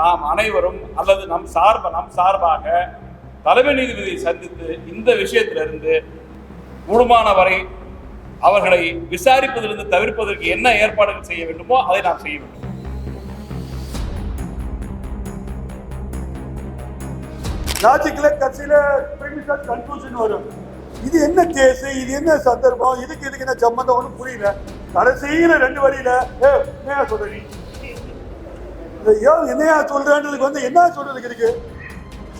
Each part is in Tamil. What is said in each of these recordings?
நாம் அனைவரும் அல்லது நம் சார்ப நம் சார்பாக தலைமை நீதிபதியை சந்தித்து இந்த விஷயத்திலிருந்து முழுமான வரை அவர்களை விசாரிப்பதிலிருந்து தவிர்ப்பதற்கு என்ன ஏற்பாடுகள் செய்ய வேண்டுமோ அதை நாம் செய்ய வேண்டும். லாஜிக்ல கட்சியில கன்ஃபியூஷன் வரும். இது என்ன கேஸ் இது என்ன சந்தர்ப்பம் இதுக்கு இதுக்கு என்ன சம்பந்தம் ஒன்றும் புரியல. கடைசியில ரெண்டு வரியில சொல்றீங்க ஏன் என்னையா சொல்றேன்றதுக்கு வந்து என்ன சொல்றதுக்கு இருக்கு?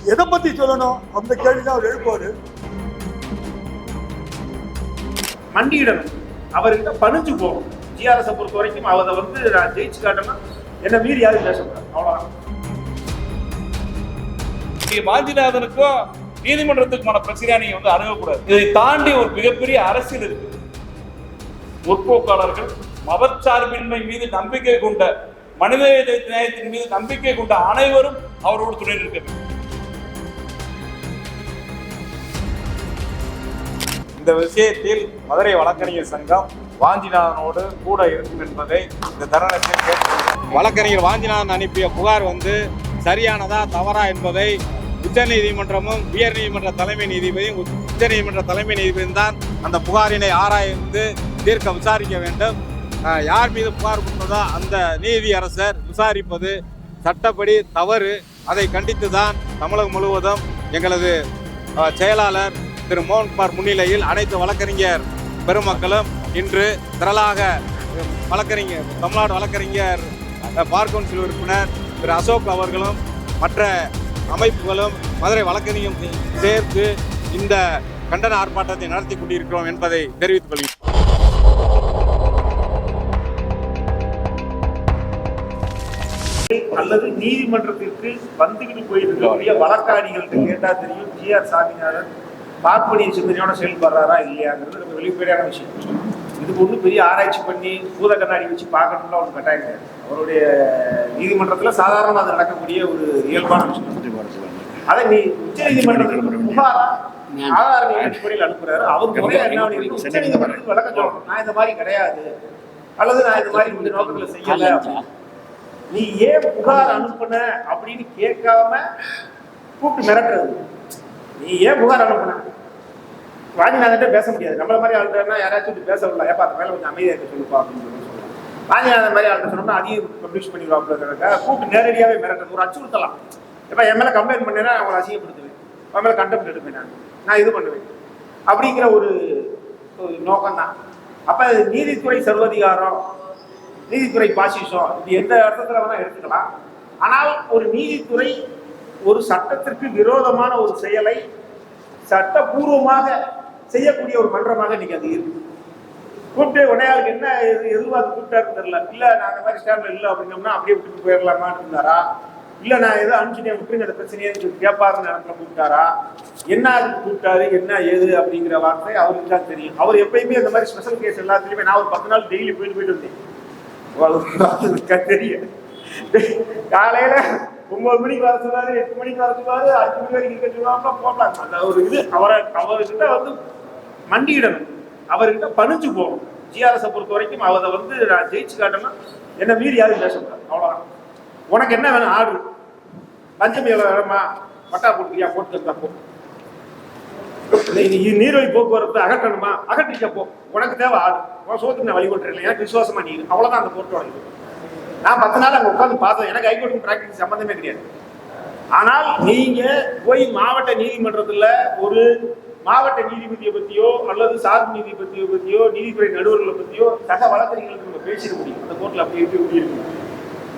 எதை பத்தி சொல்லணும்? அந்த கேள்வி தான் அவர் எழுப்புவாரு. மண்டியிடணும். அவர்கிட்ட பணிஞ்சு போகணும். ஜிஆர்எஸ் பொறுத்த வரைக்கும் அவரை வந்து நான் ஜெயிச்சு காட்டணும் என்ன மீறி யாரும் பேசக்கூடாது அவ்வளவுதான். நீங்க வாஞ்சிநாதனுக்கும் நீதிமன்றத்துக்குமான பிரச்சனையா நீங்க வந்து அணுகக்கூடாது. இதை தாண்டி ஒரு மிகப்பெரிய அரசியல் இருக்கு. முற்போக்காளர்கள் மதச்சார்பின்மை மீது நம்பிக்கை கொண்ட மனித நியாயத்தின் மீது நம்பிக்கை கொண்ட அனைவரும் அவரோடு துணை நிற்க வேண்டும். இந்த விஷயத்தில் மதுரை வழக்கறிஞர் சங்கம் வாஞ்சிநாதனோடு கூட இருக்கும் என்பதை இந்த தருணத்தில் வழக்கறிஞர் வாஞ்சிநாதன் அனுப்பிய புகார் வந்து சரியானதா தவறா என்பதை உச்சநீதிமன்றமும் உயர் நீதிமன்ற தலைமை நீதிபதியும் உச்சநீதிமன்ற தலைமை நீதிபதியும் தான் அந்த புகாரினை ஆராய்ந்து தீர்க்க விசாரிக்க வேண்டும். யார் மீது புகார் கொடுத்ததோ அந்த நீதி அரசர் விசாரிப்பது சட்டப்படி தவறு. அதை கண்டித்து தான் தமிழகம் முழுவதும் எங்களது செயலாளர் திரு மோகன்குமார் முன்னிலையில் அனைத்து வழக்கறிஞர் பெருமக்களும் இன்று திரளாக வழக்கறிஞர் தமிழ்நாடு வழக்கறிஞர் பார் கவுன்சில் உறுப்பினர் திரு அசோக் அவர்களும் மற்ற அமைப்புகளும் மதுரை வழக்கறிஞரும் சேர்த்து இந்த கண்டன ஆர்ப்பாட்டத்தை நடத்தி கொண்டிருக்கிறோம் என்பதை தெரிவித்துக் கொள்கிறேன். அல்லது நீதிமன்றத்திற்கு வந்துகிட்டு போயிருக்கக்கூடிய வழக்காடிகள்கிட்ட கேட்டா தெரியும். ஜி ஆர் சாமிநாதன் பார்ப்பனிய சிந்தனையோட செயல்படுறாரா இல்லையாங்கிறது நம்ம வெளிப்படையான விஷயம். இதுக்கு ஒன்றும் பெரிய ஆராய்ச்சி பண்ணி பூத கண்ணாடி வச்சு பார்க்கணும்னா ஒன்றும் கட்டாயம் கிடையாது. அவருடைய நீதிமன்றத்தில் சாதாரண அது நடக்கக்கூடிய ஒரு இயல்பான விஷயம். அதை நீ உச்ச நீதிமன்றத்துக்கு புகாரா ஆதாரங்கள் அடிப்படையில் அனுப்புறாரு. அவர் முறையா என்ன? உச்ச நீதிமன்றத்துக்கு சொல்லணும் நான் இந்த மாதிரி கிடையாது. அல்லது நான் இந்த மாதிரி இந்த நோக்கத்துல செய்யல. நீ ஏன் புகார் அனுப்புன அப்படின்னு கேட்காம கூப்பிட்டு மிரட்டுறது. நீ ஏன் புகார் அனுப்புன? வாஞ்சிநாதன் பேச முடியாது. நம்மள மாதிரி ஆளுனா யாராச்சும் பேச விடல ஏப்பா அந்த மேல கொஞ்சம் அமைதியாக இருக்க சொல்லுப்பா அப்படின்னு சொல்லி சொல்லலாம் வாஞ்சிநாதன் மாதிரி ஆளுன்னு சொன்னோம்னா அதையும் பப்ளிஷ் பண்ணிடுவாப்ல கூப்பிட்டு நேரடியாவே மிரட்டுறது. ஒரு அச்சுறுத்தலாம். எப்ப என் மேல கம்ப்ளைண்ட் பண்ணேன்னா அவங்களை அசிங்கப்படுத்துவேன். அவன் மேல கண்டெம்ட் எடுப்பேன் நான். நான் இது பண்ணுவேன். அப்படிங்கிற ஒரு நோக்கம் தான் அப்ப நீதித்துறை சர்வதிகாரம் நீதித்துறை பாசிசம் இது எந்த அர்த்தத்தில் வேணால் எடுத்துக்கலாம். ஆனால் ஒரு நீதித்துறை ஒரு சட்டத்திற்கு விரோதமான ஒரு செயலை சட்டபூர்வமாக செய்யக்கூடிய ஒரு மன்றமாக இன்னைக்கு அது இருக்கு. கூப்பிட்டு உடையாளுக்கு என்ன எது அது கூப்பிட்டாருன்னு தெரியல. இல்லை நான் அந்த மாதிரி ஸ்டாண்டில் இல்லை அப்படின்னோம்னா அப்படியே விட்டுட்டு போயிடலாமான்னு இருந்தாரா? இல்லை நான் ஏதோ அனுப்பிச்சுட்டேன் விட்டுருங்க அந்த பிரச்சனையே சொல்லி கேட்பாருன்னு நடந்த கூப்பிட்டாரா? என்ன அதுக்கு கூப்பிட்டாரு என்ன ஏது அப்படிங்கிற வார்த்தை அவருக்கு தான் தெரியும். அவர் எப்பயுமே அந்த மாதிரி ஸ்பெஷல் கேஸ் எல்லாத்துலேயுமே நான் ஒரு பத்து நாள் டெய்லி போயிட்டு போயிட்டு வந்தேன். தெரியும் காலையில ஒன்பது மணிக்கு வர சொன்னாரு எட்டு மணிக்கு வர சொன்னாரு அஞ்சு மணி வரைக்கும் இருக்க சொல்லுவாங்க போகலாம் அந்த ஒரு இது அவரை அவர்கிட்ட வந்து மண்டியிடணும். அவர்கிட்ட பணிஞ்சு போகணும். ஜிஆர்எஸை பொறுத்த வரைக்கும் அவரை வந்து நான் ஜெயிச்சு காட்டணும் என்ன மீறி யாரும் பேச முடியாது அவ்வளோதான் உனக்கு என்ன வேணும்? ஆர்டர் லஞ்சம் எவ்வளவு வேணுமா? பட்டா போட்டுக்கிறியா போட்டு தான் போ. நீர்வழி போக்குவரத்து அகற்றணுமா? அகற்றிக்க போ. உனக்கு தேவை ஆள் உன் சோத்துக்கு நான் வழிபட்டுறேன் ஏன்னா எனக்கு விசுவாசமா நீ இரு. அவ்வளவுதான் அந்த கோர்ட்டோட இது. நான் பத்து நாள் அங்கே உட்காந்து பார்த்தேன். எனக்கு ஹைகோர்ட்டுக்கு பிராக்டிஸ் சம்மந்தமே கிடையாது. ஆனால் நீங்க போய் மாவட்ட நீதிமன்றத்துல ஒரு மாவட்ட நீதிபதியை பத்தியோ அல்லது சார்பு நீதிபதியை பத்தியோ நீதித்துறை நடுவர்களை பத்தியோ சக வழக்கறிஞர்களுக்கு நம்ம பேசிட முடியும். அந்த கோர்ட்ல அப்படி இருக்க. முடியும்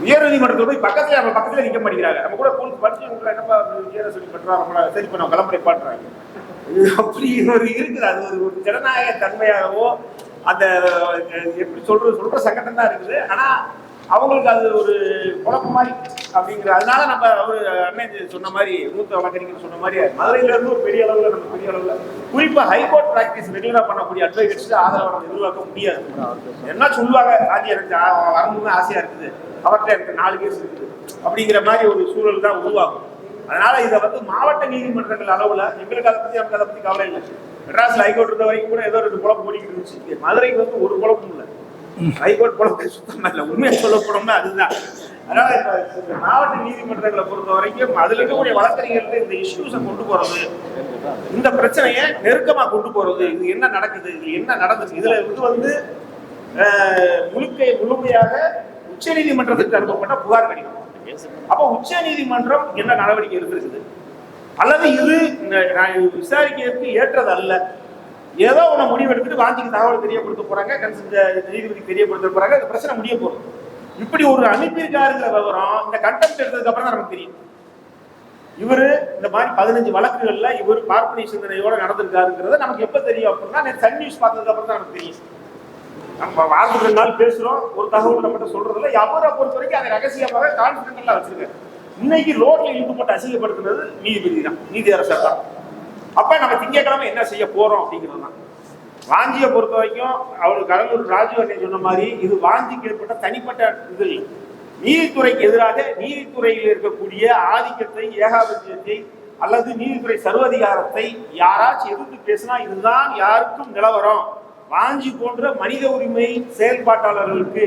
உயர் நீதிமன்றத்தில் போய் பக்கத்துல நம்ம பக்கத்துல நிக்க மாட்டேங்கிறாங்க. நம்ம கூட போலீஸ் படிச்சு உங்களை என்னப்பா சொல்லி பண்றோம் நம்மள சரி பண்ண கிளம்புறை பாடுறாங்க. அப்படி ஒரு இருக்குது அது ஒரு ஒரு ஜனநாயக தன்மையாகவோ அந்த எப்படி சொல்றது சொல்ற சங்கடம் தான் இருக்குது. ஆனா அவங்களுக்கு அது ஒரு குழப்பம் மாதிரி அப்படிங்கிற அதனால நம்ம அவர் அண்ணன் சொன்ன மாதிரி மூத்த வழக்கறிஞர் சொன்ன மாதிரி மதுரையில இருந்து ஒரு பெரிய அளவுல நம்ம பெரிய அளவுல குறிப்பா ஹைகோர்ட் பிராக்டிஸ் ரெகுலரா பண்ணக்கூடிய அட்வொகேட்ஸ் ஆதரவு நம்ம எதிர்பார்க்க முடியாது. என்ன சொல்லுவாங்க ஆதி எனக்கு வரணும்னு ஆசையா இருக்குது. அவர்கிட்ட எனக்கு நாலு கேஸ் இருக்குது. அப்படிங்கிற மாதிரி ஒரு சூழல் தான் உருவாகும். அதனால இதை வந்து மாவட்ட நீதிமன்றங்கள் அளவுல எங்களுக்கு அதை பத்தி நமக்கு அதை பத்தி கவலை இல்லை. மெட்ராஸ்ல ஹைகோர்ட் இருந்த வரைக்கும் கூட ஏதோ ரெண்டு குழப்பம் ஓடிக்கிட்டு இருந்துச்சு. மதுரை மதுரைக்கு வந்து ஒரு குழப்பம் இல்லை. ஹைகோர்ட் குழப்பம் சுத்தமா இல்லை. உண்மையை சொல்ல போனோம்னா அதுதான். அதனால இப்ப இந்த மாவட்ட நீதிமன்றங்களை பொறுத்த வரைக்கும் அதுல இருக்கக்கூடிய வழக்கறிஞர்கள் இந்த இஷ்யூஸை கொண்டு போறது இந்த பிரச்சனையை நெருக்கமா கொண்டு போறது இது என்ன நடக்குது இது என்ன நடந்துச்சு இதுல இது வந்து முழுக்க முழுமையாக உச்ச நீதிமன்றத்துக்கு அனுப்பப்பட்ட புகார் கிடைக்கும் அப்ப உச்ச நீதிமன்றம் என்ன நடவடிக்கை எடுத்திருக்குது? அல்லது இது விசாரிக்கிறதுக்கு ஏற்றது அல்ல ஏதோ ஒன்று முடிவு எடுத்துட்டு வாந்திக்கு தகவல் தெரியப்படுத்த போறாங்க கன்சல்ட் நீதிபதிக்கு தெரியப்படுத்த போறாங்க இந்த பிரச்சனை முடிய போகுது. இப்படி ஒரு அனுப்பியிருக்காருங்கிற விவரம் இந்த கண்டெம்ட் எடுத்ததுக்கு அப்புறம் தான் நமக்கு தெரியும். இவரு இந்த மாதிரி பதினஞ்சு வழக்குகள்ல இவர் பார்ப்பனை சிந்தனையோட நடந்திருக்காருங்கிறத நமக்கு எப்ப தெரியும் அப்படின்னா நேற்று சன் நியூஸ் பார்த்ததுக்கு அப்புறம் தான் நமக்கு தெரியும். நம்ம வாரத்துக்கு ரெண்டு நாள் பேசுறோம். ஒரு தகவல் நம்மகிட்ட சொல்றதுல அவரை பொறுத்த வரைக்கும் அதை ரகசியமாக கான்பிடென்டா வச்சிருக்காரு இன்னைக்கு ரோட்ல இழுக்கப்பட்டு அசிங்கப்படுத்துனது நீதிபதி தான். நீதியரசர் தான். அப்ப நம்ம திங்கட்கிழமை என்ன செய்ய போறோம் அப்படிங்கிறது தான். வாஞ்சியை பொறுத்த வரைக்கும் அவர் கடலூர் ராஜு அண்ணன் சொன்ன மாதிரி இது வாஞ்சிக்கு ஏற்பட்ட தனிப்பட்ட இது இல்லை. நீதித்துறைக்கு எதிராக நீதித்துறையில் இருக்கக்கூடிய ஆதிக்கத்தை ஏகாபத்தியத்தை அல்லது நீதித்துறை சர்வதிகாரத்தை யாராச்சும் எதிர்த்து பேசினா இதுதான் யாருக்கும் நிலவரம். வாஞ்சி போன்ற மனித உரிமை செயல்பாட்டாளர்களுக்கு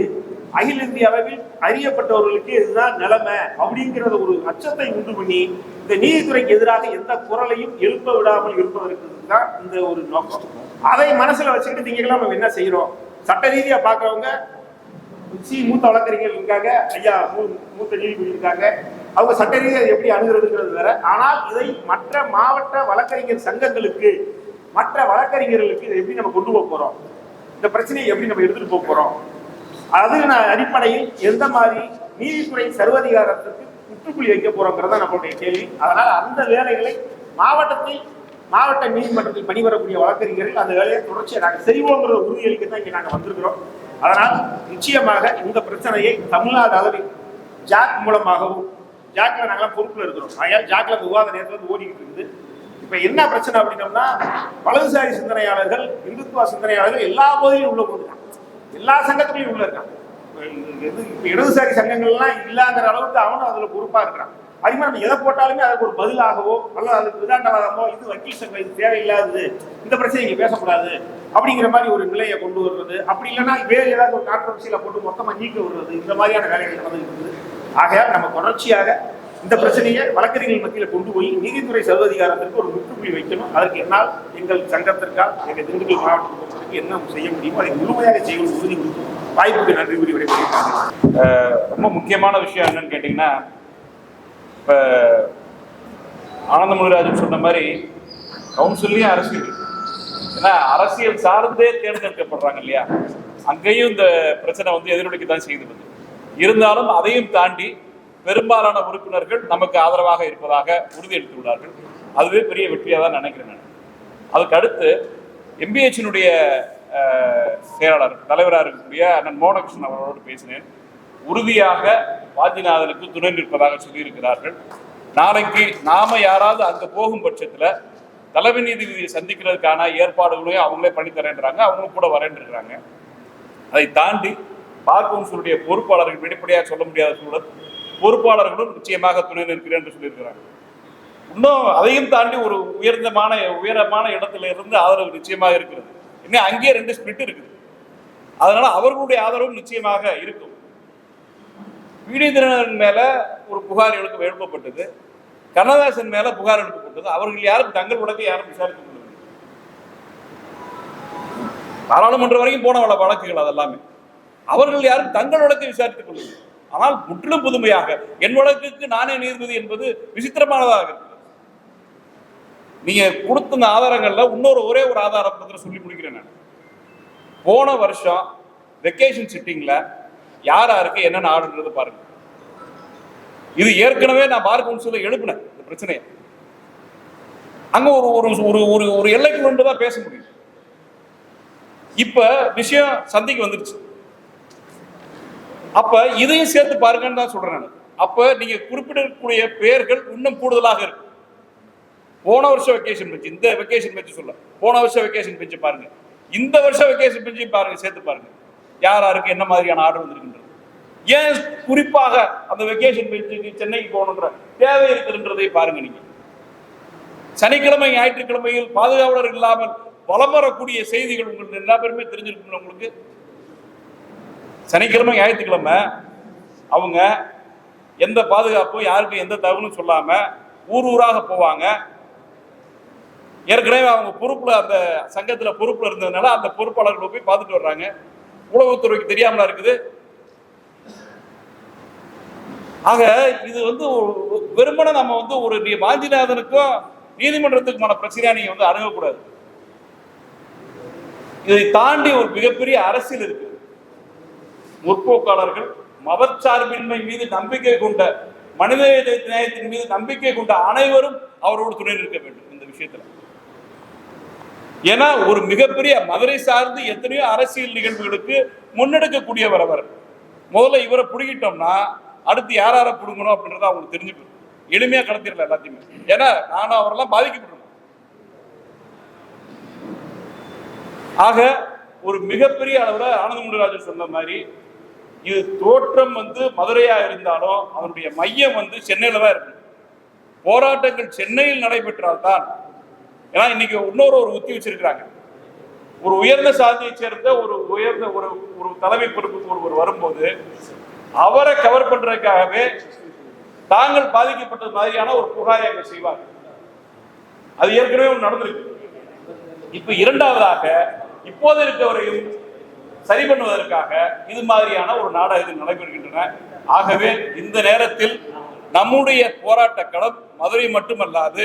அகில இந்திய அளவில் அறியப்பட்டவர்களுக்கு இதுதான் நிலைமை அப்படிங்கிறத ஒரு அச்சத்தை உண்டு பண்ணி இந்த நீதித்துறைக்கு எதிராக எந்த குரலையும் எழுப்ப விடாமல் இருப்பதற்கு தான் இந்த ஒரு நோக்கம். அதை மனசுல வச்சுக்கிட்டு திங்கெல்லாம் நம்ம என்ன செய்யறோம்? சட்ட ரீதியா பாக்குறவங்க சி மூத்த வழக்கறிஞர்கள் இருக்காங்க ஐயா மூ- மூத்த நீதிபதி இருக்காங்க. அவங்க சட்ட ரீதியாக எப்படி அணுகிறதுங்கிறது வேற. ஆனால் இதை மற்ற மாவட்ட வழக்கறிஞர் சங்கங்களுக்கு மற்ற வழக்கறிஞர்களுக்கு இதை எப்படி நம்ம கொண்டு போக போறோம்? இந்த பிரச்சனையை எப்படி நம்ம எடுத்துட்டு போக போறோம்? அது நான் அடிப்படையில் எந்த மாதிரி நீதித்துறை சர்வதிகாரத்துக்கு முற்றுப்புள்ளி வைக்க போறோங்கிறத நம்மளுடைய கேள்வி. அதனால் அந்த வேலைகளை மாவட்டத்தில் மாவட்ட நீதிமன்றத்தில் பணிபுரக்கூடிய வழக்கறிஞர்கள் அந்த வேலையை தொடர்ச்சியை நாங்கள் செய்வோங்கிற உறுதியளிக்க தான் இங்கே நாங்கள் வந்திருக்கிறோம். அதனால் நிச்சயமாக இந்த பிரச்சனையை தமிழ்நாடு அளவில் ஜாக் மூலமாகவும் ஜாக்ல நாங்களாம் பொறுப்பில் இருக்கிறோம். ஆகையால் ஜாக்ல விவாத நேரத்தில் வந்து ஓடிக்கிட்டு இருக்குது. இப்ப என்ன பிரச்சனை அப்படின்னம்னா வலதுசாரி சிந்தனையாளர்கள் இந்துத்துவ சிந்தனையாளர்கள் எல்லா பகுதியிலும் உள்ள போட்டுருக்காங்க எல்லா சங்கத்திலையும் உள்ள இருக்கான் எது இப்ப இடதுசாரி சங்கங்கள்லாம் இல்லாங்கிற அளவுக்கு அவனும் அதுல பொறுப்பா இருக்கிறான். அது மாதிரி நம்ம எதை போட்டாலுமே அதுக்கு ஒரு பதிலாகவோ அல்லது அதுக்கு விதாண்டவாதமோ இது வக்கீல் சங்கம் இது தேவையில்லாதது இந்த பிரச்சனை இங்க பேசக்கூடாது அப்படிங்கிற மாதிரி ஒரு நிலையை கொண்டு வர்றது அப்படி இல்லைன்னா வேறு ஏதாவது ஒரு கான்ட்ரவர்சியில போட்டு மொத்தமாக நீக்க விடுறது இந்த மாதிரியான வேலைகள் நடந்துகிட்டு இருக்குது. ஆகையால் நம்ம தொடர்ச்சியாக இந்த பிரச்சனையை வழக்கறிஞர்கள் மத்தியில் கொண்டு போய் நீதித்துறை சர்வதிகாரத்திற்கு ஒரு முற்றுப்புள்ளி வைக்கணும். அதற்கு என்னால் எங்கள் சங்கத்திற்கால் எங்கள் திண்டுக்கல் மாவட்டத்திற்கு என்ன செய்ய முடியுமோ அதை முழுமையாக செய்ய உறுதி வாய்ப்புக்கு நன்றி கூறி விடைபெறுகிறேன். ரொம்ப முக்கியமான விஷயம் என்னன்னு கேட்டிங்கன்னா இப்போ ஆனந்தமுனிராஜன் சொன்ன மாதிரி கவுன்சில்லையும் அரசியல் ஏன்னா அரசியல் சார்ந்தே தேர்ந்தெடுக்கப்படுறாங்க இல்லையா? அங்கேயும் இந்த பிரச்சனை வந்து எதிரொலிக்க தான் செய்து வருது. இருந்தாலும் அதையும் தாண்டி பெரும்பாலான உறுப்பினர்கள் நமக்கு ஆதரவாக இருப்பதாக உறுதியளித்துள்ளார்கள். அதுவே பெரிய வெற்றியாக தான் நினைக்கிறேன் நான். அதுக்கு அடுத்து எம்பிஹெச்சினுடைய செயலாளர் தலைவராக இருக்கக்கூடிய அண்ணன் மோனகிருஷ்ணன் அவர்களோடு பேசினேன். உறுதியாக வாஜிநாதனுக்கு துணை நிற்பதாக சொல்லியிருக்கிறார்கள். நாளைக்கு நாம யாராவது அங்கே போகும் பட்சத்தில் தலைமை நீதிபதியை சந்திக்கிறதுக்கான ஏற்பாடுகளையும் அவங்களே பண்ணித்தரேன்றாங்க அவங்களும் கூட வரேன்றாங்க அதை தாண்டி பார் கவுன்சிலுடைய பொறுப்பாளர்கள் வெளிப்படையாக சொல்ல முடியாத சூழல். பொறுப்பாளர்களும் நிச்சயமாக துணை நிற்கிறேன் என்று சொல்லியிருக்கிறாங்க. இன்னும் அதையும் தாண்டி ஒரு உயர்ந்தமான உயரமான இடத்துல இருந்து ஆதரவு நிச்சயமாக இருக்கிறது. இன்னும் அங்கேயே ரெண்டு ஸ்பிரிட் இருக்குது. அதனால அவர்களுடைய ஆதரவும் நிச்சயமாக இருக்கும். வீடியந்திரன் மேல ஒரு புகார் எழுப்ப எழுப்பப்பட்டது. கண்ணதாசன் மேல புகார் எழுப்பப்பட்டது. அவர்கள் யாரும் தங்கள் உடத்தை யாரும் விசாரிக்க முடியவில்லை. பாராளுமன்றம் வரைக்கும் போன வழக்குகள் அதெல்லாமே. அவர்கள் யாரும் தங்கள் வழக்கை விசாரித்துக் கொள்ளவில்லை. ஆனால் முற்றிலும் புதுமையாக என் வழக்குக்கு நானே நீதிபதி என்பது விசித்திரமானதாக இருக்கிறது. நீங்க கொடுத்த இந்த ஆதாரங்கள்ல இன்னொரு ஒரே ஒரு ஆதாரம் சொல்லி முடிக்கிறேன் நான். போன வருஷம் வெக்கேஷன் சிட்டிங்ல யார் யாருக்கு என்னென்ன ஆர்டர்ன்றது பாருங்க. இது ஏற்கனவே நான் பார் கவுன்சில எழுப்பினேன் இந்த பிரச்சனையை. அங்க ஒரு ஒரு ஒரு ஒரு ஒரு எல்லைக்கு தான் பேச முடியும். இப்ப விஷயம் சந்தைக்கு வந்துருச்சு. அப்ப இதையும் சேர்த்து பாருங்கன்னு தான் சொல்றேன் நான். அப்ப நீங்க குறிப்பிடக்கூடிய பெயர்கள் இன்னும் கூடுதலாக இருக்கு போன வருஷம் வெக்கேஷன் பெஞ்சு இந்த வெக்கேஷன் பெஞ்சு சொல்ல. போன வருஷம் வெக்கேஷன் பெஞ்சு பாருங்க. இந்த வருஷம் வெக்கேஷன் பெஞ்சு பாருங்க சேர்த்து பாருங்க. யார் யாருக்கு என்ன மாதிரியான ஆர்டர் வந்திருக்கின்றது. ஏன் குறிப்பாக அந்த வெக்கேஷன் பெஞ்சுக்கு சென்னைக்கு போகணுன்ற தேவை இருக்குன்றதை பாருங்க நீங்க. சனிக்கிழமை ஞாயிற்றுக்கிழமையில் பாதுகாவலர் இல்லாமல் வலம் வரக்கூடிய செய்திகள் உங்களுக்கு எல்லா பேருமே தெரிஞ்சிருக்கும் உங்களுக்கு? சனிக்கிழமை ஞாயிற்றுக்கிழமை அவங்க எந்த பாதுகாப்பும் யாருக்கும் எந்த தகவலும் சொல்லாம ஊர் ஊராக போவாங்க. ஏற்கனவே அவங்க பொறுப்புல அந்த சங்கத்துல பொறுப்புல இருந்ததுனால அந்த பொறுப்பாளர்களை போய் பார்த்துட்டு வர்றாங்க. உளவுத்துறைக்கு தெரியாமலா இருக்குது. ஆக இது வந்து வெறுமனை நம்ம வந்து ஒரு நீ- வாஞ்சிநாதனுக்கும் நீதிமன்றத்துக்குமான பிரச்சனையா நீங்க வந்து அணுகக்கூடாது. இதை தாண்டி ஒரு மிகப்பெரிய அரசியல் இருக்கு. முற்போக்காளர்கள் மதச்சார்பின்மை மீது நம்பிக்கை கொண்ட மனித நேயத்தின் மீது நம்பிக்கை கொண்ட அனைவரும் அவரோடு துணை நிற்க வேண்டும் இந்த விஷயத்துல. ஏன்னா ஒரு மிகப்பெரிய மதுரை சார்ந்து எத்தனையோ அரசியல் நிகழ்வுகளுக்கு முன்னெடுக்கக்கூடியவர் அவர். முதல்ல இவரை பிடிக்கிட்டோம்னா அடுத்து யார் யாரை பிடுங்கணும் அப்படின்றத அவங்களுக்கு தெரிஞ்சு போயிடும் எளிமையா கடத்திடல எல்லாத்தையுமே. ஏன்னா நானும் அவரெல்லாம் பாதிக்கப்பட்டிருக்கோம். ஆக ஒரு மிகப்பெரிய அளவுல ஆனந்தமுண்டராஜர் சொன்ன மாதிரி இது தோற்றம் வந்து மதுரையா இருந்தாலும் அவனுடைய மையம் வந்து சென்னையில தான் இருக்கு. போராட்டங்கள் சென்னையில் நடைபெற்றால்தான். ஏன்னா இன்னைக்கு இன்னொரு ஒரு உத்தி வச்சிருக்கிறாங்க. ஒரு உயர்ந்த சாதியை சேர்ந்த ஒரு உயர்ந்த ஒரு ஒரு தலைமை பொறுப்புக்கு ஒருவர் வரும்போது அவரை கவர் பண்றதுக்காகவே தாங்கள் பாதிக்கப்பட்டது மாதிரியான ஒரு புகாரை அங்க செய்வார். அது ஏற்கனவே நடந்திருக்கு. இப்ப இரண்டாவதாக இப்போது இருக்கவரையும் சரி பண்ணுவதற்காக இது மாதிரியான ஒரு நாடகத்தில் நடைபெறுகின்றன. ஆகவே இந்த நேரத்தில் நம்முடைய போராட்ட களம் மதுரை மட்டுமல்லாது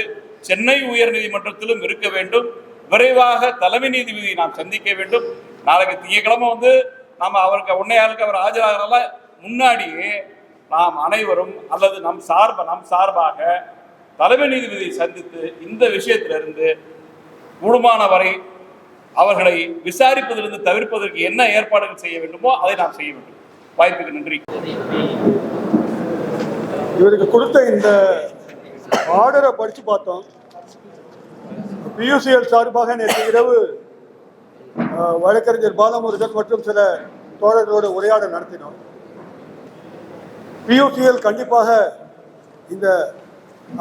சென்னை உயர்நீதிமன்றத்திலும் இருக்க வேண்டும். விரைவாக தலைமை நீதிபதியை நாம் சந்திக்க வேண்டும். நாளைக்கு திங்கக்கிழமை வந்து நாம் அவருக்கு உன்னையாளுக்கு அவர் ஆஜராகிறனால முன்னாடியே நாம் அனைவரும் அல்லது நம் சார்ப நம் சார்பாக தலைமை நீதிபதியை சந்தித்து இந்த விஷயத்திலிருந்து கூடுமான வரை அவர்களை விசாரிப்பதிலிருந்து தவிர்ப்பதற்கு என்ன ஏற்பாடுகள் செய்ய வேண்டுமோ அதை நாம் செய்ய வேண்டும். வாய்ப்புக்கு நன்றி. இவருக்கு கொடுத்த இந்த ஆர்டரை படிச்சு பார்த்தோம். பியூசிஎல் சார்பாக நேற்று இரவு வழக்கறிஞர் பாலமுருகன் மற்றும் சில தோழர்களோட உரையாடல் நடத்தினோம். பியூசிஎல் கண்டிப்பாக இந்த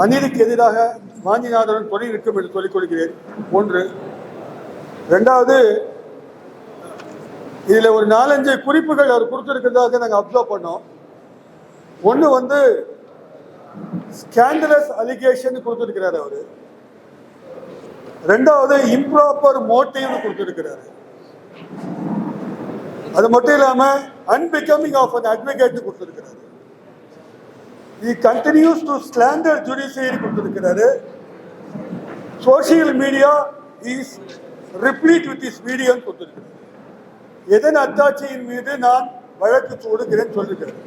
அநீதிக்கு எதிராக வாஞ்சிநாதனுடன் தொழில் நிற்கும் என்று சொல்லிக் கொள்கிறேன். ஒன்று ரெண்டாவது இதில் ஒரு நாலஞ்சு குறிப்புகள் அவர் கொடுத்துருக்கிறதாக நாங்கள் அப்சர்வ் பண்ணோம். ஒன்று வந்து ஸ்கேண்டலஸ் அலிகேஷன் கொடுத்துருக்கிறார் அவர். ரெண்டாவது இம்ப்ராப்பர் மோட்டிவ் கொடுத்துருக்கிறாரு. அது மட்டும் இல்லாம அன்பிகமிங் ஆஃப் அன் அட்வொகேட் கொடுத்துருக்கிறாரு. He continues to slander judiciary கொடுத்துருக்கிறாரு. Social media is replete with is medium கொடுத்துருக்கிறாரு எதன் அத்தாட்சியின் மீது நான் வழக்கு தொடுக்கிறேன் சொல்லுகிறேன்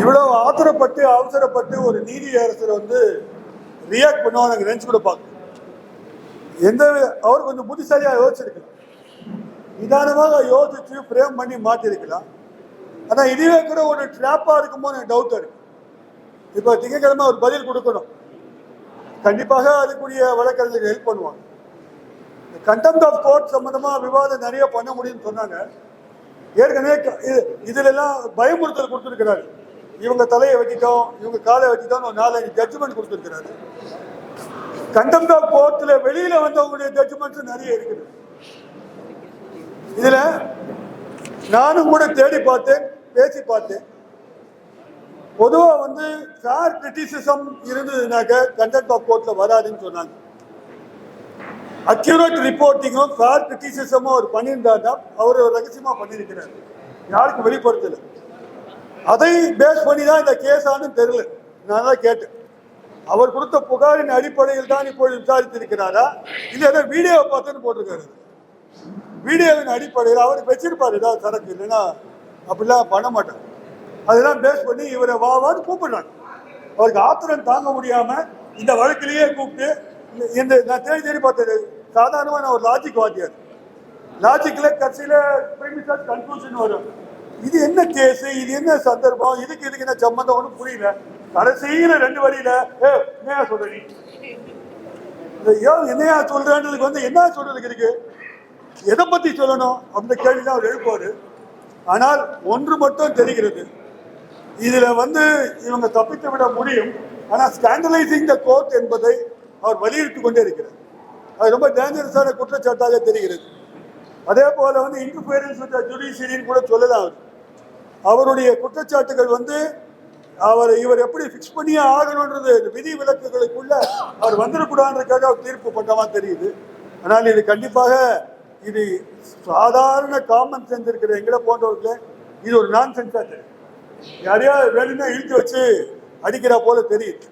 இவ்வளவு ஆத்திரப்பட்டு அவசரப்பட்டு ஒரு நீதி அரசர் வந்து ரியாக்ட் பண்ணுவாங்க எனக்கு நினைச்சு கூட பார்க்க எந்த அவர் கொஞ்சம் புத்திசாலியாக யோசிச்சிருக்கலாம் நிதானமாக யோசிச்சு ஃப்ரேம் பண்ணி மாற்றிருக்கலாம் ஆனால் இதுவே கூட ஒரு ட்ராப்பாக இருக்குமோ எனக்கு டவுட் இருக்கு. இப்போ திங்கக்கிழமை ஒரு பதில் கொடுக்கணும். கண்டிப்பாக அதுக்குரிய வழக்கறிஞர்கள் ஹெல்ப் பண்ணுவாங்க. கண்டெம்ட் ஆஃப் கோர்ட் சம்மந்தமாக விவாதம் நிறைய பண்ண முடியும்னு சொன்னாங்க. ஏற்கனவே க- இது- பயமுறுத்தல் கொடுத்துருக்கிறாரு. இவங்க தலையை வச்சுட்டோம் இவங்க காலை வச்சுட்டோம் ஒரு நாலஞ்சு ஜட்ஜ்மெண்ட் கொடுத்துருக்கிறாரு. கண்டெம்ட் ஆஃப் கோர்ட்டில் வெளியில் வந்தவங்களுடைய ஜட்ஜ்மெண்ட்ஸ் நிறைய இருக்குது. இதில் நானும் கூட தேடி பார்த்தேன் பேசி பார்த்தேன். பொதுவாக வந்து ஃபேர் கிரிட்டிசிசம் இருந்ததுனாக்க கண்டெம்ட் ஆஃப் கோர்ட்டில் வராதுன்னு சொன்னாங்க. அக்யூரேட் ரிப்போர்ட்டிங்கும் ஃபேர் கிரிட்டிசிசமும் அவர் பண்ணியிருந்தாருன்னா அவர் ரகசியமாக பண்ணியிருக்கிறார். யாருக்கும் வெளிப்படுத்தலை. அதை பேஸ் பண்ணி தான் இந்த கேஸ் ஆனு தெரியல. நான் தான் கேட்டேன். அவர் கொடுத்த புகாரின் அடிப்படையில் தான் இப்பொழுது விசாரித்திருக்கிறாரா? இல்லை ஏதோ வீடியோவை பார்த்துன்னு போட்டிருக்காரு. வீடியோவின் அடிப்படையில் அவர் வச்சிருப்பார். ஏதாவது சரக்கு இல்லைன்னா அப்படிலாம் பண்ண மாட்டார். அதெல்லாம் பேஸ் பண்ணி இவரை வா வான்னு கூப்பிடுறாங்க. அவருக்கு ஆத்திரம் தாங்க முடியாமல் இந்த வழக்கிலேயே கூப்பிட்டு இந்த- நான் தேடி தேடி பார்த்தது சாதாரணமாக நான் ஒரு லாஜிக் வாத்தியார். லாஜிக்கில் கட்சியில கன்ஃபியூஷன் வரும். இது என்ன கேஸ் இது என்ன சந்தர்ப்பம் இதுக்கு இதுக்கு என்ன சம்மந்தம் ஒன்றும் புரியல. கடைசியில் ரெண்டு வரியில ஏ என்னையா சொல்ற நீ? இந்த ஐயோ என்னையா சொல்றேன்றதுக்கு வந்து என்ன சொல்றதுக்கு இருக்கு? எதை பத்தி சொல்லணும்? அந்த கேள்வி தான் அவர் எழுப்பார். ஆனால் ஒன்று மட்டும் தெரிகிறது. இதில் வந்து இவங்க தப்பித்து விட முடியும். ஆனால் ஸ்கேண்டலைசிங் த கோர்ட் என்பதை அவர் வலியுறுத்தி கொண்டே இருக்கிறார். அது ரொம்ப டேஞ்சரஸான குற்றச்சாட்டாக தெரிகிறது. அதே போல வந்து இன்டர்ஃபியரன்ஸ் வித் ஜுடிஷியரின்னு கூட சொல்லலாம் அவர். அவருடைய குற்றச்சாட்டுகள் வந்து அவர் இவர் எப்படி ஃபிக்ஸ் பண்ணியே ஆகணுன்றது இந்த விதி விலக்குகளுக்குள்ள அவர் வந்துடக்கூடாதுன்றதுக்காக அவர் தீர்ப்பு பண்ணமா தெரியுது. ஆனால் இது கண்டிப்பாக இது சாதாரண காமன் சென்ஸ் இருக்கிற எங்களை போன்றவர்களே இது ஒரு நான் சென்ஸா தெரியும் யாரையா வேணும்னா இழுத்து வச்சு அடிக்கிறா போல தெரியுது.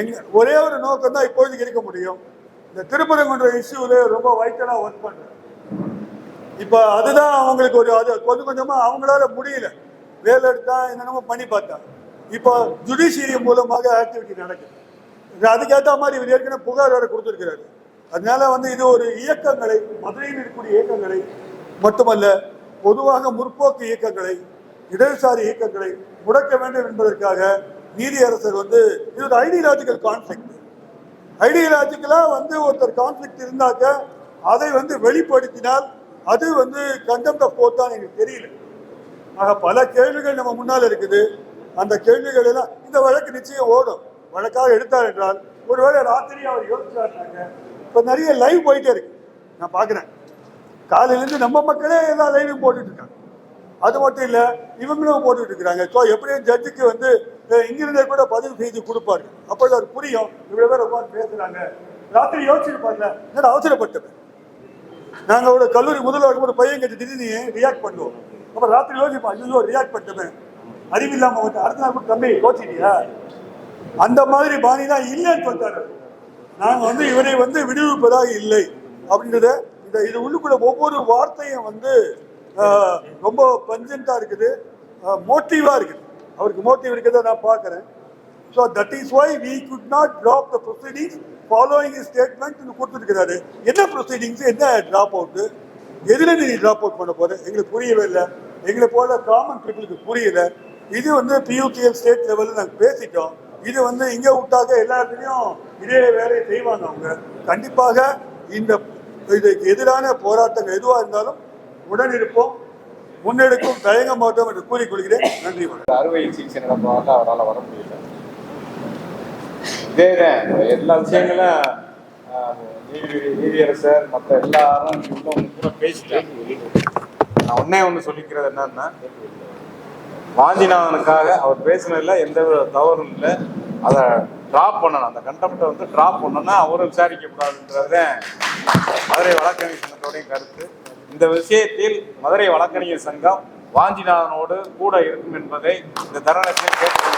எங்க ஒரே ஒரு நோக்கம் தான் இப்போதைக்கு இருக்க முடியும். இந்த திருப்பரங்குன்ற இஷ்யூல ரொம்ப வைட்டலா ஒர்க் பண்றேன். இப்ப அதுதான் அவங்களுக்கு ஒரு அது கொஞ்சம் கொஞ்சமா அவங்களால முடியல. வேலை எடுத்தா என்னென்னமோ பண்ணி பார்த்தா. இப்போ ஜுடிஷியரி மூலமாக ஆக்டிவிட்டி நடக்குது. அதுக்கேற்ற மாதிரி இவர் ஏற்கனவே புகார் வேற கொடுத்துருக்கிறாரு. அதனால வந்து இது ஒரு இயக்கங்களை மதுரையில் இருக்கக்கூடிய இயக்கங்களை மட்டுமல்ல பொதுவாக முற்போக்கு இயக்கங்களை இடதுசாரி இயக்கங்களை முடக்க வேண்டும் என்பதற்காக நீதியரசர் வந்து இது ஒரு ஐடியாலஜிக்கல் கான்ஃபிளிக்ட் ஐடியாலஜிக்கலாக வந்து ஒருத்தர் கான்ஃபிளிக்ட் இருந்தாக்க அதை வந்து வெளிப்படுத்தினால் அது வந்து கண்டெம்ட் ஆஃப் கோர்ட் எனக்கு தெரியல. ஆக பல கேள்விகள் நம்ம முன்னால் இருக்குது. அந்த கேள்விகள் எல்லாம் இந்த வழக்கு நிச்சயம் ஓடும். வழக்காக எடுத்தார் என்றால் ஒருவேளை ராத்திரி அவர் யோசிச்சாருனாங்க இப்போ நிறைய லைவ் போயிட்டே இருக்கு. நான் பார்க்குறேன் காலையிலேருந்து நம்ம மக்களே எல்லா லைவும் போட்டுட்டு இருக்காங்க. அது மட்டும் இல்லை இவங்களும் போட்டுட்டு இருக்கிறாங்க. ஸோ எப்படியும் ஜட்ஜுக்கு வந்து இங்கிருந்தே கூட பதிவு செய்து கொடுப்பாரு. அப்பொழுது அவர் புரியும் இவ்வளோ பேர் உட்காந்து பேசுறாங்க. ராத்திரி யோசிச்சிருப்பார்ல என்னடா அவசரப்பட்டவன் நாங்க ஒரு கல்லூரி முதல்வர் ஒரு பையன் கிட்ட திடீர்னு ரியாக்ட் பண்ணுவோம். அப்ப ராத்திரி யோசிப்போம் ஐயோ ரியாக்ட் பண்ணிட்டவன் அறிவில்லாம வந்து அடுத்த நாள் கூட தம்பி கோச்சிட்டியா? அந்த மாதிரி பாணி தான் இல்லைன்னு சொல்றாரு. நாங்க வந்து இவரை வந்து விடுவிப்பதாக இல்லை அப்படின்றத இந்த இது உள்ளுக்குள்ள ஒவ்வொரு வார்த்தையும் வந்து ரொம்ப பஞ்சண்டா இருக்குது மோட்டிவா இருக்குது. அவருக்கு மோட்டிவ் இருக்கிறத நான் பார்க்குறேன். So that is why we could not drop the proceedings following statement கொடுத்துருக்கிறாரு. என்ன ப்ரொசீடிங்ஸ் என்ன ட்ராப் அவுட்டு எதில் நீ ட்ராப் அவுட் பண்ண போகிற எங்களுக்கு புரியவே இல்லை. எங்களை போல காமன் பீப்புளுக்கு புரியல. இது வந்து பியூசிஎல் ஸ்டேட் லெவலில் நாங்கள் பேசிட்டோம். இது வந்து இங்கே விட்டாக்க எல்லா இடத்துலையும் இதே வேலையை செய்வாங்க அவங்க. கண்டிப்பாக இந்த இதுக்கு எதிரான போராட்டங்கள் எதுவாக இருந்தாலும் உடன் இருப்போம் முன்னெடுக்கும் தயங்க மாட்டோம் என்று கூறிக்கொள்கிறேன் நன்றி வணக்கம். அறுவை சிகிச்சை நடப்பதால அவரால் வர முடியல. இதே எல்லா விஷயங்களும் நீதியரசர் மற்ற எல்லாரும் இன்னும் கூட பேசிட்டாங்க நான் ஒன்னே ஒன்று சொல்லிக்கிறது என்னன்னா வாஞ்சிநாதனுக்காக அவர் பேசினதில் எந்த வித தவறும் இல்லை. அதை டிராப் பண்ணணும். அந்த கண்டெம்ட்டை வந்து டிராப் பண்ணணும்னா அவரும் விசாரிக்க கூடாதுன்றது மதுரை வழக்கறிஞர் சங்கத்தோடைய கருத்து. இந்த விஷயத்தில் மதுரை வழக்கறிஞர் சங்கம் வாஞ்சிநாதனோடு கூட இருக்கும் என்பதை இந்த தருணத்தில் கேட்டு